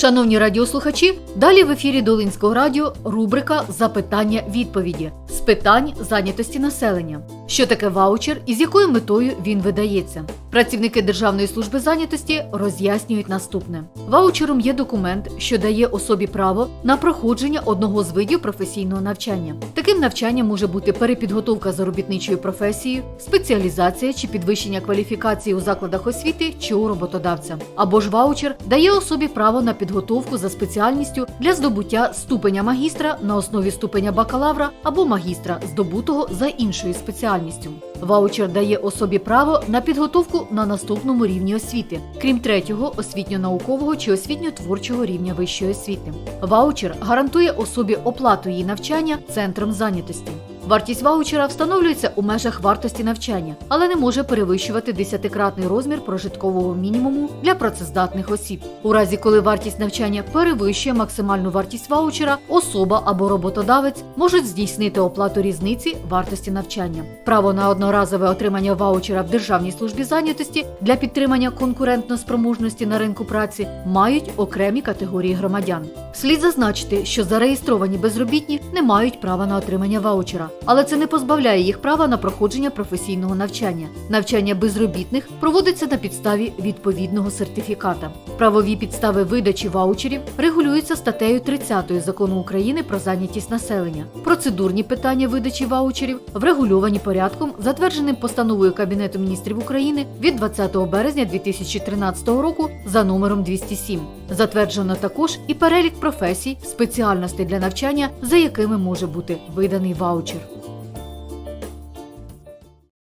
Шановні радіослухачі, далі в ефірі Долинського радіо рубрика Запитання відповіді з питань зайнятості населення. Що таке ваучер і з якою метою він видається? Працівники Державної служби зайнятості роз'яснюють наступне: ваучером є документ, що дає особі право на проходження одного з видів професійного навчання. Таким навчанням може бути перепідготовка за робітничою професією, спеціалізація чи підвищення кваліфікації у закладах освіти чи у роботодавця. Або ж ваучер дає особі право на підготовку за спеціальністю для здобуття ступеня магістра на основі ступеня бакалавра або магістра, здобутого за іншою спеціальністю. Ваучер дає особі право на підготовку на наступному рівні освіти, крім третього освітньо-наукового чи освітньо-творчого рівня вищої освіти. Ваучер гарантує особі оплату її навчання центром зайнятості. Вартість ваучера встановлюється у межах вартості навчання, але не може перевищувати десятикратний розмір прожиткового мінімуму для працездатних осіб. У разі, коли вартість навчання перевищує максимальну вартість ваучера, особа або роботодавець можуть здійснити оплату різниці вартості навчання. Право на одноразове отримання ваучера в Державній службі зайнятості для підтримання конкурентноспроможності на ринку праці мають окремі категорії громадян. Слід зазначити, що зареєстровані безробітні не мають права на отримання ваучера, але це не позбавляє їх права на проходження професійного навчання. Навчання безробітних проводиться на підставі відповідного сертифіката. Правові підстави видачі ваучерів регулюються статтею 30 закону України про зайнятість населення. Процедурні питання видачі ваучерів врегульовані порядком, затвердженим постановою Кабінету міністрів України від 20 березня 2013 року за номером 207. Затверджено також і перелік професій, спеціальностей для навчання, за якими може бути виданий ваучер.